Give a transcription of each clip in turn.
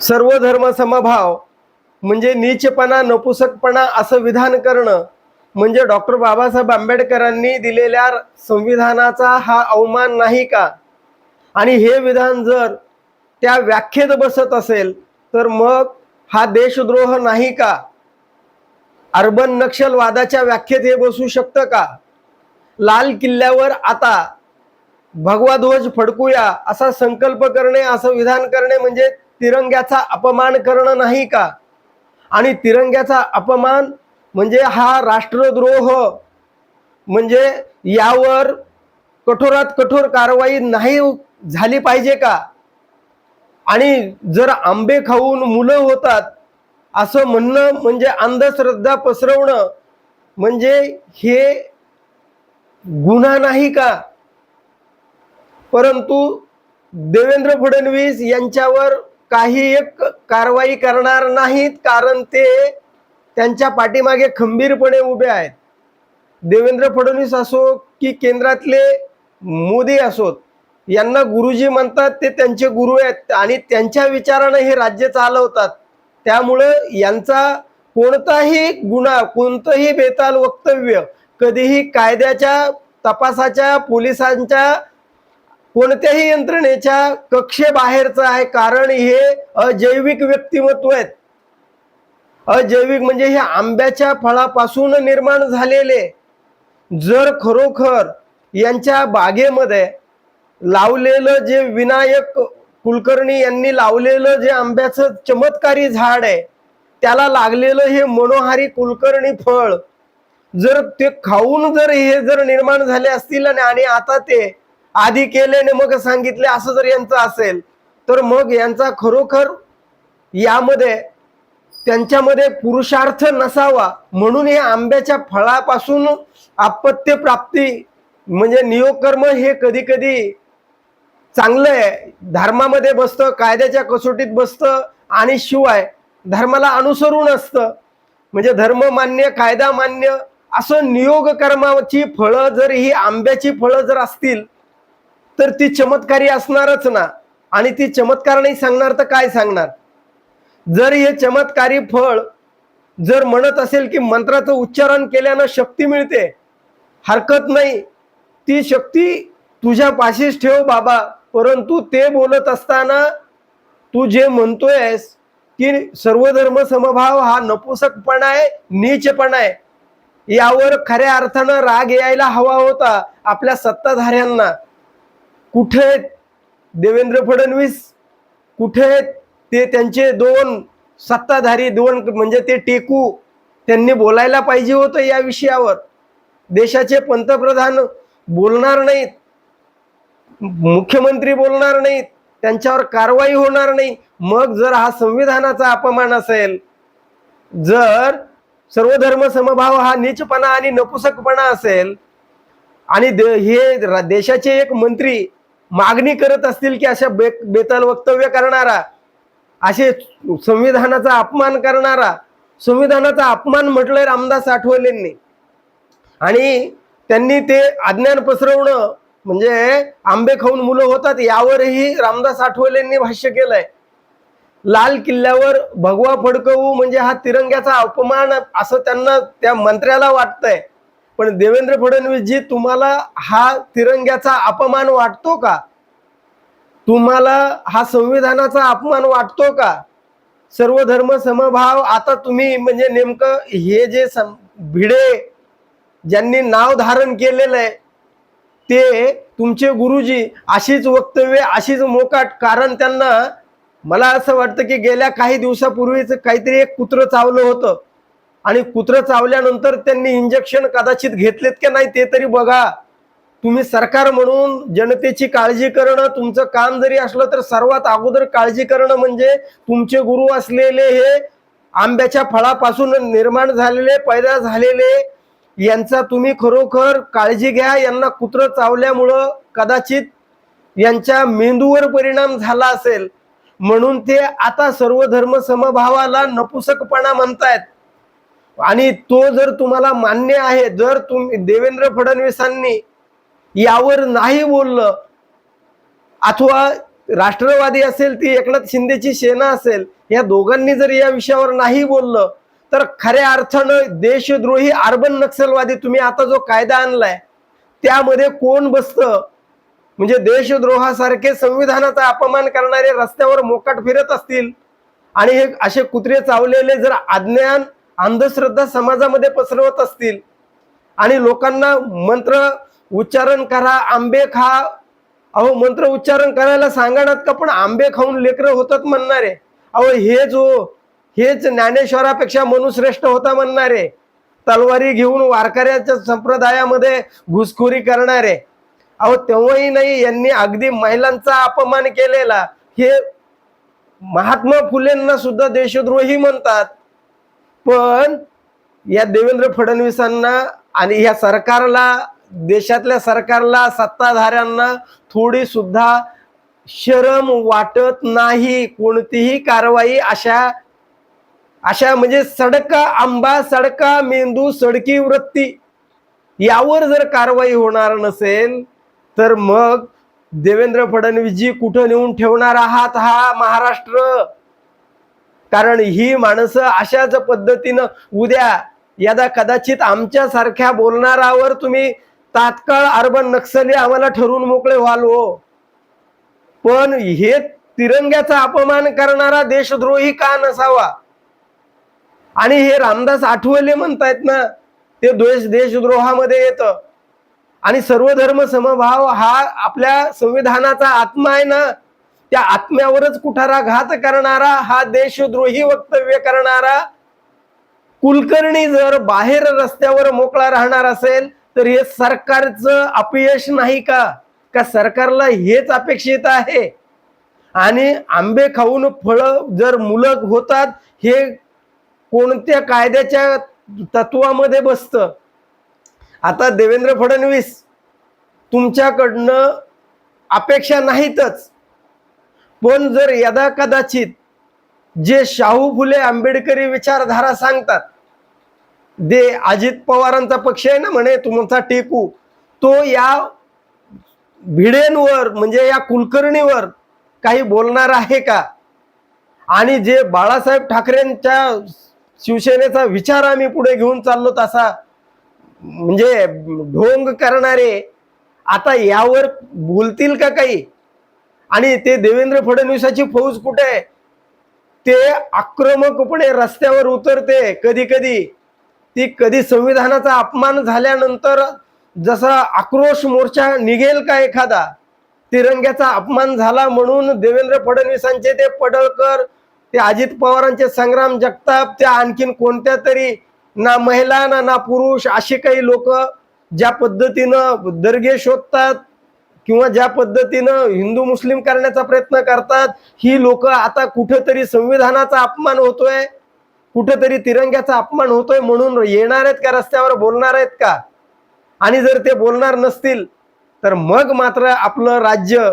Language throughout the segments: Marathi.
सर्व धर्म समभाव म्हणजे नीचपणा नपुसकपणा असं विधान करणं म्हणजे डॉक्टर बाबासाहेब आंबेडकरांनी दिलेल्या संविधानाचा हा अवमान नाही का? आणि हे विधान जर त्या व्याख्येत बसत असेल तर मग हा देशद्रोह नाही का? अर्बन नक्षलवादाच्या व्याख्येत हे बसू शकतं का? लाल किल्ल्यावर आता भगवा ध्वज फडकूया असा संकल्प करणे असं विधान करणे म्हणजे तिरंग्याचा अपमान करणं नाही का? आणि तिरंग्याचा अपमान म्हणजे हा राष्ट्रद्रोह. म्हणजे यावर कठोरात कठोर कारवाई नाही झाली पाहिजे का? आणि जर आंबे खाऊन मुलं होतात असं म्हणणं म्हणजे अंधश्रद्धा पसरवणं म्हणजे हे गुन्हा नाही का? परंतु देवेंद्र फडणवीस यांच्यावर काही एक कारवाई करणार नाहीत कारण ते त्यांच्या पाठीमागे खंबीरपणे उभे आहेत. देवेंद्र फडणवीस असो की केंद्रातले मोदी असोत यांना गुरुजी म्हणतात ते त्यांचे गुरु आहेत आणि त्यांच्या विचारानं हे राज्य चालवतात. त्यामुळं यांचा कोणताही गुन्हा कोणतंही बेताल वक्तव्य कधीही कायद्याच्या तपासाच्या पोलिसांच्या कोणत्याही यंत्रणेच्या कक्षेबाहेरचं आहे कारण हे अजैविक व्यक्तिमत्व आहेत. अजैविक म्हणजे हे आंब्याच्या फळापासून निर्माण झालेले. जर खरोखर यांच्या बागेमध्ये लावलेलं जे विनायक कुलकर्णी यांनी लावलेलं जे आंब्याचं चमत्कारी झाड आहे त्याला लागलेलं हे मनोहारी कुलकर्णी फळ जर ते खाऊन जर हे जर निर्माण झाले असतील आणि आणि आता ते आधी केल्याने मग सांगितले असं जर यांचं असेल तर मग यांचा खरोखर यामध्ये त्यांच्यामध्ये पुरुषार्थ नसावा. म्हणून हे आंब्याच्या फळापासून आपत्य प्राप्ती म्हणजे नियोगकर्म हे कधी कधी चांगलं आहे धर्मामध्ये बसतं कायद्याच्या कसोटीत बसतं आणि शिवाय धर्माला अनुसरून असतं. म्हणजे धर्म मान्य कायदा मान्य असं नियोग कर्माची फळं जर ही आंब्याची फळं जर असतील तर ती चमत्कारी असणारच ना. आणि ती चमत्कार नाही सांगणार तर काय सांगणार? जर हे चमत्कारी फळ जर म्हणत असेल की मंत्राचं उच्चारण केल्यानं शक्ती मिळते हरकत नाही. ती शक्ती तुझ्या पाशीच ठेव बाबा. परंतु ते बोलत असताना तू जे म्हणतोयस की सर्वधर्म समभाव हा नपुसकपणा आहे नीचपणा आहे. यावर खऱ्या अर्थानं राग यायला हवा होता आपल्या सत्ताधाऱ्यांना. कुठे आहेत देवेंद्र फडणवीस? कुठे आहेत? ते त्यांचे दोन सत्ताधारी दोन म्हणजे ते टेकू त्यांनी बोलायला पाहिजे होतं या विषयावर. देशाचे पंतप्रधान बोलणार नाहीत. मुख्यमंत्री बोलणार नाहीत. त्यांच्यावर कारवाई होणार नाही. मग जर हा संविधानाचा अपमान असेल जर सर्वधर्म समभाव हा नीचपणा आणि नपुसकपणा असेल आणि दे- हे देशाचे एक मंत्री मागणी करत असतील की अशा बे बेताल वक्तव्य करणारा असे संविधानाचा अपमान करणारा संविधानाचा अपमान म्हटलंय रामदास आठवलेंनी. आणि त्यांनी ते अज्ञान पसरवणं म्हणजे आंबे खाऊन मुलं होतात यावरही रामदास आठवलेंनी भाष्य केलंय. लाल किल्ल्यावर भगवा फडकवू म्हणजे हा तिरंग्याचा अपमान असं त्यांना त्या मंत्र्याला वाटतंय. पण देवेंद्र फडणवीस जी तुम्हाला हा तिरंग्याचा अपमान वाटतो का? तुम्हाला हा संविधानाचा अपमान वाटतो का? सर्व धर्म समभाव आता तुम्ही म्हणजे नेमकं हे जे सम- भिडे ज्यांनी नाव धारण केलेलं आहे ते तुमचे गुरुजी अशीच वक्तव्य अशीच मोकाट कारण त्यांना मला असं वाटतं की गेल्या काही दिवसापूर्वीच काहीतरी एक कुत्र चावलं होतं. आणि कुत्रं चावल्यानंतर त्यांनी इंजेक्शन कदाचित घेतलेत की नाही ते तरी बघा. तुम्ही सरकार म्हणून जनतेची काळजी करणं तुमचं काम जरी असलं तर सर्वात अगोदर काळजी करणं म्हणजे तुमचे गुरु असलेले हे आंब्याच्या फळापासून निर्माण झालेले पैदा झालेले यांचा तुम्ही खरोखर काळजी घ्या. यांना कुत्रं चावल्यामुळं कदाचित यांच्या मेंदूवर परिणाम झाला असेल. म्हणून ते आता सर्व धर्म समभावाला नपुसकपणा म्हणतायत. आणि तो जर तुम्हाला मान्य आहे जर तुम्ही देवेंद्र फडणवीसांनी यावर नाही बोललं अथवा राष्ट्रवादी असेल ती एकनाथ शिंदेची सेना असेल या दोघांनी जर या विषयावर नाही बोललं तर खऱ्या अर्थानं देशद्रोही अर्बन नक्षलवादी तुम्ही आता जो कायदा आणलाय त्यामध्ये कोण बसतं? म्हणजे देशद्रोहासारखे संविधानाचा अपमान करणारे रस्त्यावर मोकाट फिरत असतील आणि हे असे कुत्रे चावलेले जर अज्ञान अंधश्रद्धा समाजामध्ये पसरवत असतील. आणि लोकांना मंत्र उच्चारण करा आंबे खा. अहो मंत्र उच्चारण करायला सांगणार का? पण आंबे खाऊन लेकरं होतात म्हणणारे. अहो हे जो हो, हेच ज्ञानेश्वरापेक्षा मनुश्रेष्ठ होता म्हणणारे. तलवारी घेऊन वारकऱ्याच्या संप्रदायामध्ये घुसखोरी करणारे. अहो तेव्हाही नाही यांनी अगदी महिलांचा अपमान केलेला. हे महात्मा फुलेंना सुद्धा देशद्रोही म्हणतात. पण या देवेंद्र फडणवीसांना आणि या सरकारला देशातल्या सरकारला सत्ताधाऱ्यांना थोडी सुद्धा शरम वाटत नाही. कोणतीही कारवाई अशा अशा म्हणजे सडका आंबा सडका मेंदू सडकी वृत्ती यावर जर कारवाई होणार नसेल तर मग देवेंद्र फडणवीसजी कुठं नेऊन ठेवणार आहात हा महाराष्ट्र? कारण ही माणसं अशाच पद्धतीनं उद्या यदा कदाचित आमच्या सारख्या बोलणारावर तुम्ही तात्काळ अर्बन नक्सली आम्हाला ठरवून मोकळे व्हाल हो. पण हे तिरंग्याचा अपमान करणारा देशद्रोही का नसावा? आणि हे रामदास आठवले म्हणतायत ना ते देश देशद्रोहामध्ये येतं. आणि सर्वधर्म समभाव हा आपल्या संविधानाचा आत्मा आहे ना त्या आत्म्यावरच कुठारा घात करणारा हा देशद्रोही वक्तव्य करणारा कुलकर्णी जर बाहेर रस्त्यावर मोकळा राहणार असेल तर हे सरकारचं अपयश नाही का? का सरकारला हेच अपेक्षित आहे? आणि आंबे खाऊन फळं जर मुलं होतात हे कोणत्या कायद्याच्या तत्वामध्ये बसतं? आता देवेंद्र फडणवीस तुमच्याकडनं अपेक्षा नाहीतच. पण जर यदा कदाचित जे शाहू फुले आंबेडकरी विचारधारा सांगतात दे अजित पवारांचा पक्ष आहे ना म्हणे तुमचा टेकू तो या भिडेंवर म्हणजे या कुलकर्णीवर काही बोलणार आहे का? आणि जे बाळासाहेब ठाकरेंच्या शिवसेनेचा विचार आम्ही पुढे घेऊन चाललो तसा म्हणजे ढोंग करणारे आता यावर बोलतील का काही? आणि ते देवेंद्र फडणवीसाची फौज कुठे आहे? ते आक्रमकपणे रस्त्यावर उतरते कधी कधी. ती कधी संविधानाचा अपमान झाल्यानंतर जसा आक्रोश मोर्चा निघेल का एखादा तिरंग्याचा अपमान झाला म्हणून देवेंद्र फडणवीसांचे ते पडळकर ते अजित पवारांचे संग्राम जगताप त्या आणखीन कोणत्या तरी ना महिला ना ना पुरुष असे काही लोक ज्या पद्धतीनं दर्गे शोधतात किंवा ज्या पद्धतीनं हिंदू मुस्लिम करण्याचा प्रयत्न करतात ही लोक आता कुठेतरी संविधानाचा अपमान होतोय कुठेतरी तिरंग्याचा अपमान होतोय म्हणून येणार आहेत का रस्त्यावर बोलणार आहेत का? आणि जर ते बोलणार नसतील तर मग मात्र आपलं राज्य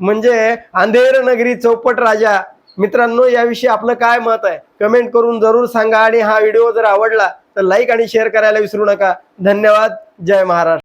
म्हणजे अंधेर नगरी चौपट राजा. मित्रांनो याविषयी आपलं काय मत आहे? कमेंट करून जरूर सांगा आणि हा व्हिडिओ जर आवडला तर लाईक आणि शेअर करायला विसरू नका. धन्यवाद. जय महाराष्ट्र.